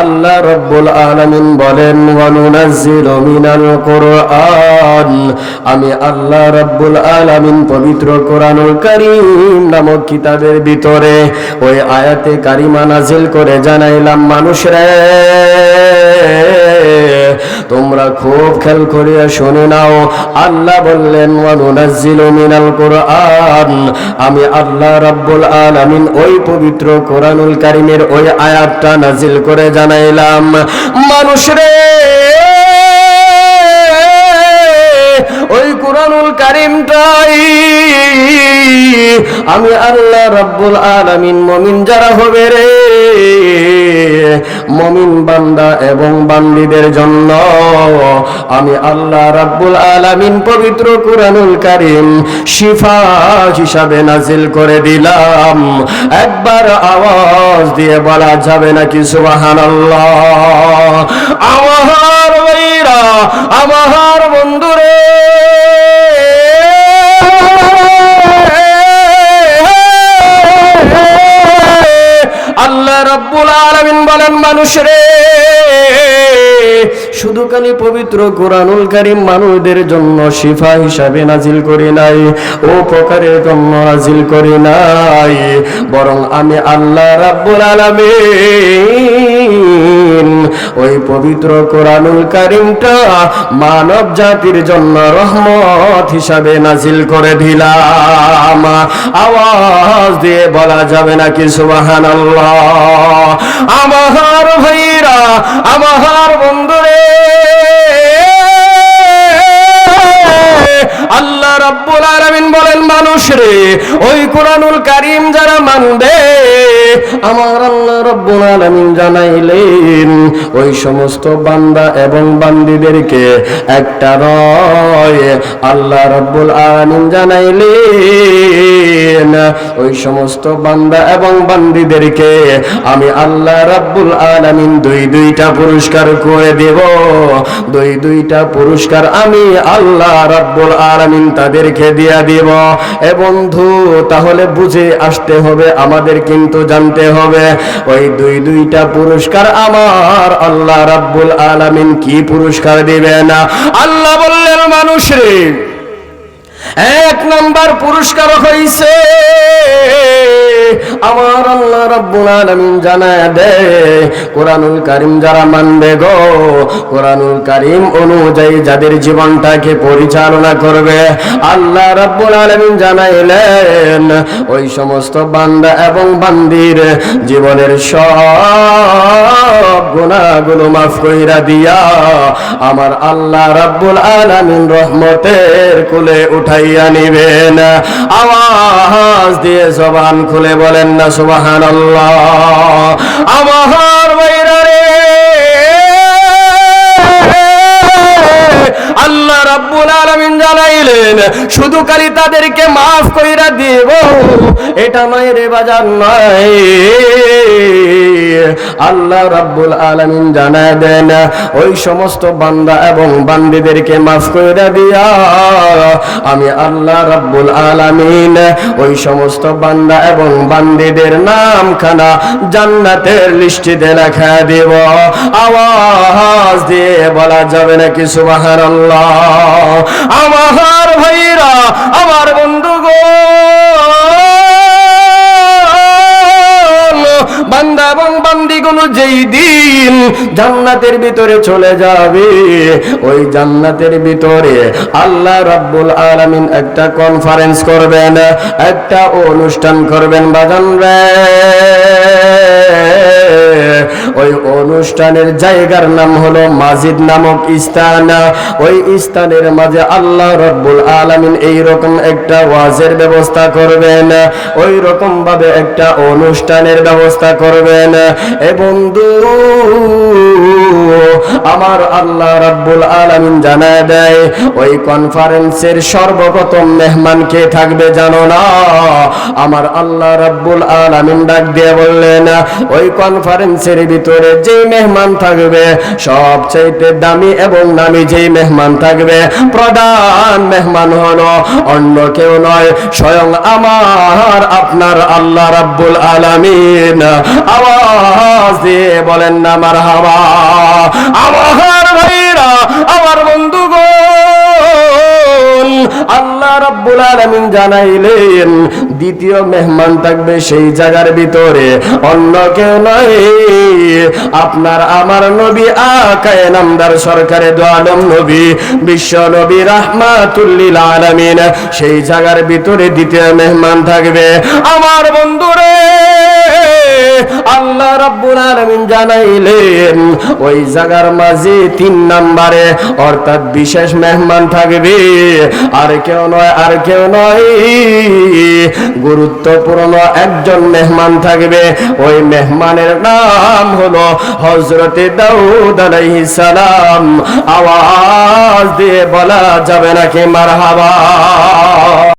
আল্লাহ রব্বুল আলামিন বলেন, ওয়ানুনাজ্জিলু মিনাল কুরআন। আমি আল্লাহ রব্বুল আলামিন পবিত্র কোরআনুল কারীম নামক কিতাবের ভিতরে ওই আয়াতে কারিমা নাজিল করে জানাইলাম, মানুষরে তোমরা খুব খেয়াল করিয়া শুনে নাও। আল্লাহ বললেন, ওয়ানুনাজ্জিলু মিনাল কুরআন। আমি আল্লাহ রাব্বুল আলামিন ওই পবিত্র কোরআনুল কারীমের ওই আয়াতটা নাজিল করে জানাইলাম। মানুষ রে! ওই কোরআনুল কারিমটাই আমি আল্লাহ রাব্বুল আলামিন মুমিন যারা হবে রে! মমিন বান্দা এবং বান্দিদের জন্য। আমি আল্লাহ রাব্বুল আলামিন পবিত্র কুরআনুল কারীম শিফা হিসাবে নাজিল করে দিলাম। একবার আওয়াজ দিয়ে বলা যাবে না নাকি সুবহানাল্লাহ? আমার বন্ধুরে। মানুষ শুধু খালি পবিত্র কোরআনুল কারীম মানুষদের জন্য শিফা হিসাবে নাজিল করি নাই, ও প্রকারের জন্য নাজিল করি নাই। বরং আমি আল্লাহ রাব্বুল আলামিন ওই পবিত্র কোরআনুল কারীমটা মানব জাতির জন্য রহমত হিসাবে নাজিল করে দিলাম। আওয়াজ দিয়ে বলা যাবে না কি সুবাহান আমার ভাইরা, আমার বন্ধুরে। আল্লাহ রাব্বুল আলামিন বলেন মানুষ রে ওই কোরআনুল কারীম যারা মানবে আমার আল্লাহ রাব্বুল আলামিন জানাইলেন, ওই সমস্ত বান্দা এবং বান্দীদেরকে একটা রয় আল্লাহ রাব্বুল আলামিন জানাইলেন, ওই সমস্ত বান্দা এবং বান্দীদেরকে আমি আল্লাহ রাব্বুল আলামিন দুই দুইটা পুরস্কার করে দেব। দুই দুইটা পুরস্কার আমি আল্লাহ রাব্বুল আলামিন তাদেরকে দিয়া দিব। এ বন্ধু, তাহলে বুঝে আসতে হবে আমাদের কিন্তু জানতে হবে। ওই দুই দুইটা পুরস্কার আমার আল্লাহ রাব্বুল আলামিন কি পুরস্কার দিবে না? আল্লাহ বললেন, মানুষ রে, এক নম্বর পুরস্কার হইছে আমার আল্লাহ রাব্বুল আলামিন জানায় দে, কোরআনুল কারীম যারা মানবে গো, কোরআনুল কারীম অনুযায়ী যাদের জীবনটাকে পরিচালনা করবে, আল্লাহ রাব্বুল আলামিন জানাইলেন, ওই সমস্ত বান্দা এবং বান্দির জীবনের সব গুনাহগুলো মাফ কইরা দিয়া আমার আল্লাহ রাব্বুল আলামিন রহমতের কুলে উঠাইয়া নিবেন। আওয়াজ দিয়ে জবান খুলে বলেন না, সুবহানাল্লাহ। আমার বাইরা আল্লাহ রাব্বুল আলামিন জানাইলেন, শুধু খালি তাদেরকে মাফ কইরা দিব, এটা নয় রে বাজার, নয়। আল্লাহ রাব্বুল আলামিন জানায় দেন, ওই সমস্ত বান্দা এবং বান্দীদেরকে মাফ কইরা দিয়া, আমি আল্লাহ রাব্বুল আলামিন ওই সমস্ত বান্দা এবং বান্দীদের নামখানা জান্নাতের লিস্টিতে লেখা দেব। আওয়াজ দিয়ে বলা যাবে নাকি সুবহানাল্লাহ? আমার ভাইরা দিন জান্নাতের ভিতরে চলে যাবে। ওই জান্নাতের ভিতরে আল্লাহ রাব্বুল আলামিন একটা কনফারেন্স করবেন, একটা অনুষ্ঠান করবেন, বাজান রে। ওই অনুষ্ঠানের জায়গার নাম হলো মাজিদ নামক স্থান। ওই স্থানের মাঝে আল্লাহ রব্বুল আলামিন এই রকম একটা ওয়াজের ব্যবস্থা করবেন ওই রকম ভাবে একটা অনুষ্ঠানের ব্যবস্থা করবেন। এ বন্ধু, আমার আল্লাহ রাব্বুল আলামিন জানায় দেয়, ওই কনফারেন্সের সর্বপ্রথম মেহমান কে থাকবে জানো না? আমার আল্লাহ রাব্বুল আলামিন ডাক দিয়ে বললেন, ওই কনফারেন্সের ভিতরে যে মেহমান থাকবে, সবচাইতে দামি এবং নামি যেই মেহমান থাকবে, প্রধান মেহমান হন অন্য কেউ নয়, স্বয়ং আমার, আপনার আল্লাহ রাব্বুল আলামিন। আওয়াজ দিয়ে বলেন না আমার হাওয়া আমার রাব্বুল জানাইলেন, দ্বিতীয় মেহমান থাকবে সেই জায়গার ভিতরে। অন্য কেউ নয়। আপনার আমার নবী আকায়ে নামদার সরকারে দোয়ালম নবী, বিশ্ব নবী রাহমাতুল্লিল আলামিন, সেই জায়গার ভিতরে দ্বিতীয় মেহমান থাকবে। আমার বন্ধুরে আল্লাহ রাব্বুল আলামিন জানাইলেন, ওই জায়গার মাঝে তিন নাম্বারে, অর্থাৎ বিশেষ মেহমান থাকবে। আর কেউ নয়, আর কেউ নয়, গুরুত্বপূর্ণ একজন মেহমান থাকবে। ওই মেহমানের নাম হলো হজরতে দাউদ আলাইহিস সালাম। আওয়াজ দিয়ে বলা যাবে নাকি মারহাবা?